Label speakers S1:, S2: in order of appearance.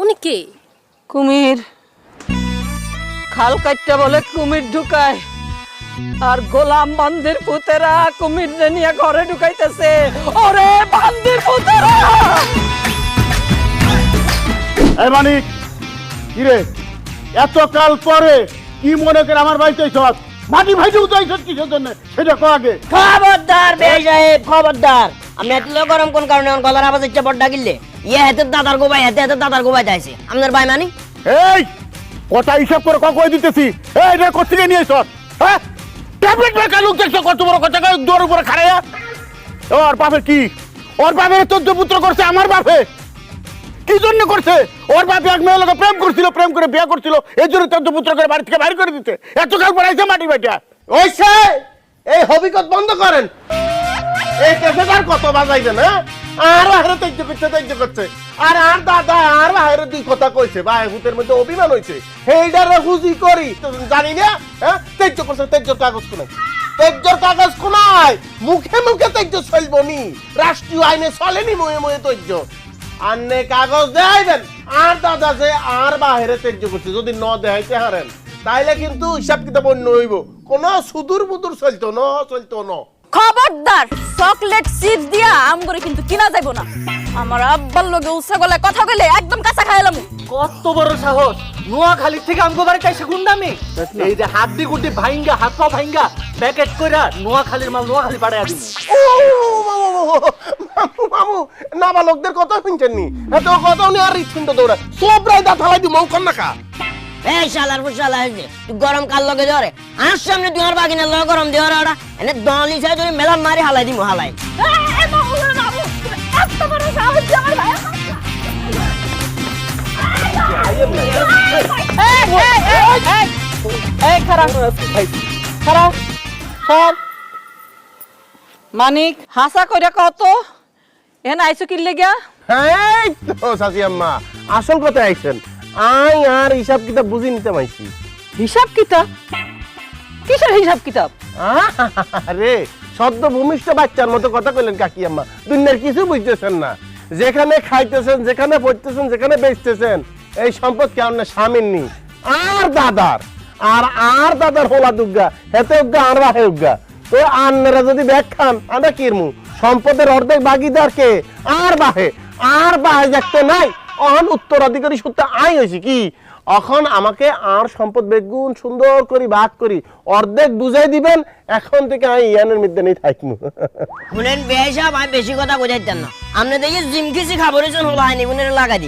S1: উনি কে?
S2: কুমির। খাল কাটতে বলে কুমির ঢুকায়। আর গোলাম বান্দির পুতেরা কুমির নিয়ে ঘরে ঢুকাইতেছে ওরে বান্দির পুতেরা!
S3: এই মানিক কিরে এত কাল পরে কি মনে করে আমার বাড়িতে সব মাটি ভাইতে উঠাইছ কিসের জন্য? সেটা কো আগে?
S4: খবরদার বে সাহেব খবরদার। আমি এত গরম কোন কারণে আমার গলার আওয়াজ ইচ্ছা বড় ডাকিলে ইয়ে হেতে দাদার গোবাই হেতে হেতে দাদার গোবাই যাইছে আপনার ভাই মানি?
S3: এই কথা হিসাব করে কই দিতেছি? এই রে কোথেকে নিয়ে এসছ? হ্যাঁ? ট্যাবলেট বেকার লোক দেখছ কত বড় কথা? কয় দৌড় উপরে খাড়াইয়া? ওর বাপে কি? ওর বাপে চোদ্দ পুত্র করছে আমার বাপে। কি জন্য করছে? ওর বাপে এক মেয়ের লোক প্রেম করছিল, প্রেম করে বিয়ে করছিল, এই জন্য চোদ্দ পুত্র করে বাড়ি থেকে বাইর করে দিতে। এত কাল পড়াইছে মাটি বাটা
S5: ওইসে এই হবিকত বন্ধ করেন। এই কেসেটার কত বাজাইবেন হ্যাঁ? আর বাহিরে তেজ্য করছে তেজ্য করছে। আর আর দাদা, আর বাহিরে দুই কথা কইছে, ভাই হুতের মধ্যে অভিমান হইছে। সেইটারে হুজি করি। তো জানি না হ্যাঁ? তেজ্য করছে তেজ্যর কাগজ কোনাই তেজ্যর কাগজ কোনাই মুখে মুখে তেজ্য চলবো নি। রাষ্ট্রীয় আইনে চলেনি ময়ে ময়ে তৈর্য। আন্নে কাগজ দেখাইবেন আর দাদা যে আর বাহিরে তেজ্য করছে যদি ন দেখাইতে হারেন তাইলে কিন্তু হিসাব কিতাব অন্য হইব কোন সুদূর বুদুর চলতো ন চলতো ন
S1: খবরদার চকলেট চিপস দিয়া আম করে কিন্তু কিনা যাইব না আমার আব্বার লগে উৎসা গলায় কথা কইলে একদম কাঁচা খাইলাম
S6: কত বড় সাহস নোয়াখালী থেকে আমগো বাড়িতে এসে গুন্ডামি এই যে হাত দি গুটি ভাইঙ্গা হাত পা ভাইঙ্গা প্যাকেট কইরা নোয়াখালীর মাল নোয়াখালী পাড়ায় দিন
S5: ও নাবালকদের কথা শুনছেন নি এত কথা উনি আর হৃৎপিণ্ড দৌড়া। সব রায় দা থালাই দি মঙ্কন না খা
S4: এই শালার ফুসালা হইছে তুই গরম কাল লগে ধরে আর সামনে তুই আর বাগিনা লগে গরম দিওর ওরা এনে দলি চাই যদি মেলা মারি হালাই দিমু হালাই।
S2: এই খারাপ খারাপ সব মানিক হাসা কইরা কত এখানে আইসো কি লেগা
S5: এই তো সাসি আম্মা আসল কথা আইছেন। আই আর হিসাব কিতাব বুঝি নিতে মাইছি
S2: হিসাব কিতাব? কিসের হিসাব কিতাব?
S5: আরে সদ্য ভূমিষ্ঠ বাচ্চার মতো কথা কইলেন কাকি আম্মা। দুনিয়ার কিছু বুঝতেছেন না। যেখানে খাইতেছেন যেখানে পড়তেছেন যেখানে বেচতেছেন এই সম্পদ কেমন না স্বামীর নি? আর দাদার। আর আর দাদার হোলা দুর্গা হেতে উজ্ঞা আর বাহে উজ্ঞা তো আন্নারা যদি ব্যাগ খান আমরা কিরমু সম্পদের অর্ধেক ভাগিদার কে আর বাহে আর বাহে দেখতে নাই। অহন উত্তরাধিকারী সূত্রে আই হয়েছে কি? এখন আমাকে আর সম্পদ বেগুন সুন্দর করে, ভাগ করি, অর্ধেক বুঝাই দিবেন, এখন থেকে আমি ইয়ানের মধ্যে নেই থাকব।
S4: বেশাব আমি বেশি কথা বুঝাইতেন না। আপনি দেখি জিমকিসি খাবারের জন্য হলো হয়নি লাগাই